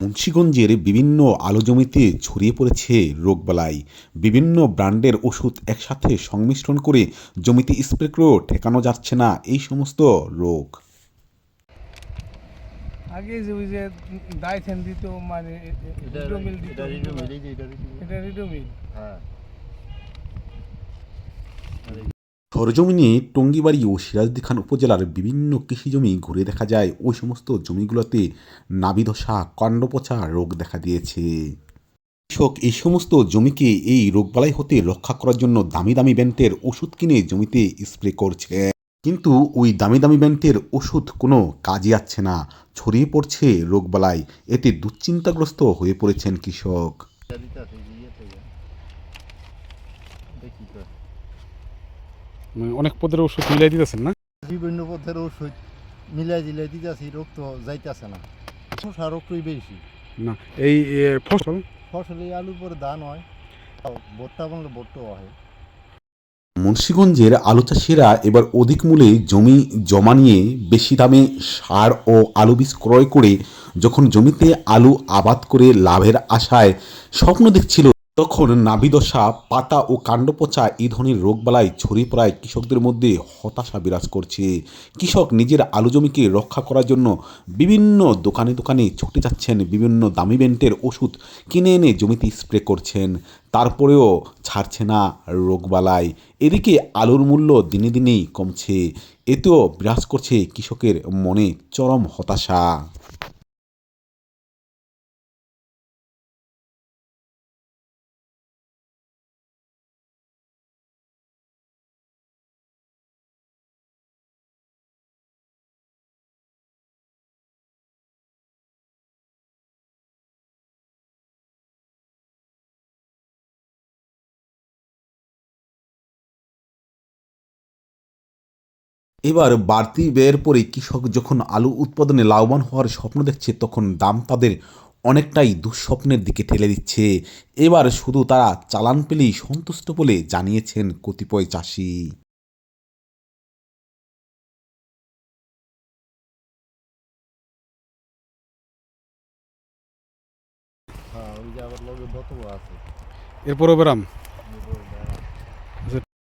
মুন্সীগঞ্জের বিভিন্ন আলো জমিতে ছড়িয়ে পড়েছে রোগবালাই। বিভিন্ন ব্র্যান্ডের ওষুধ একসাথে সংমিশ্রণ করে জমিতে স্প্রে করেও ঠেকানো যাচ্ছে না এই সমস্ত রোগ। আগে যে ওই যে ডাইথেন দিত মানে এটা রিডোমিল দিত। এটা রিডোমিল এটা রিডোমিল হ্যাঁ। সরজমিনে টঙ্গিবাড়ি ও সিরাজদি খান উপজেলার বিভিন্ন কৃষি জমি ঘুরে দেখা যায়। ওই সমস্ত জমিগুলোতে নাবিধসা কাণ্ডপচা রোগ দেখা দিয়েছে। কৃষক এই সমস্ত জমিকে এই রোগবালাই হতে রক্ষা করার জন্য দামি দামি ব্যান্ডের ওষুধ কিনে জমিতে স্প্রে করছে। কিন্তু ওই দামি দামি ব্যান্ডের ওষুধ কোনো কাজে আসছে না। ছড়িয়ে পড়ছে রোগবালাই। এতে দুশ্চিন্তাগ্রস্ত হয়ে পড়েছেন কৃষক এটা দিতে আছে এই যে ইয়ে থেকে দেখি তো মানে অনেক পদের ওষুধ মিলাই দিতেছেন না? বিভিন্ন পদের ওষুধ মিলাই জিলাই দিতেছি রোগ তো যাইতেছে না। শসা রোগটাই বেশি। না এই ফসল? ফসলে আলুর পরে ধান হয় ভোট্টা বাংলা ভোট্টাও হয়। মুন্সীগঞ্জের আলু চাষিরা এবার অধিক মূল্যে জমি জমা নিয়ে বেশি দামে সার ও আলু বীজ ক্রয় করে যখন জমিতে আলু আবাদ করে লাভের আশায় স্বপ্ন দেখছিল তখন নাভিদশা পাতা ও কাণ্ডপচা এই ধরনের রোগবালাই ছড়িয়ে পড়ায় কৃষকদের মধ্যে হতাশা বিরাজ করছে। কৃষক নিজের আলু জমিকে রক্ষা করার জন্য বিভিন্ন দোকানে দোকানে ছুটে যাচ্ছেন, বিভিন্ন দামি ব্যান্ডের ওষুধ কিনে এনে জমিতে স্প্রে করছেন। তারপরেও ছাড়ছে না রোগবালাই। এদিকে আলুর মূল্য দিনে দিনেই কমছে। এতেও বিরাজ করছে কৃষকের মনে চরম হতাশা। এবার বাড়তি ব্যয়ের পরে কৃষক যখন আলু উৎপাদনে লাভবান হওয়ার স্বপ্ন দেখছে তখন দাম তাদের অনেকটাই দুঃস্বপ্নের দিকে ঠেলে দিচ্ছে। এবার শুধু তারা চালান পেলেই সন্তুষ্ট বলে জানিয়েছেন কতিপয় চাষি। হ্যাঁ এরপরও বেরাম এরপর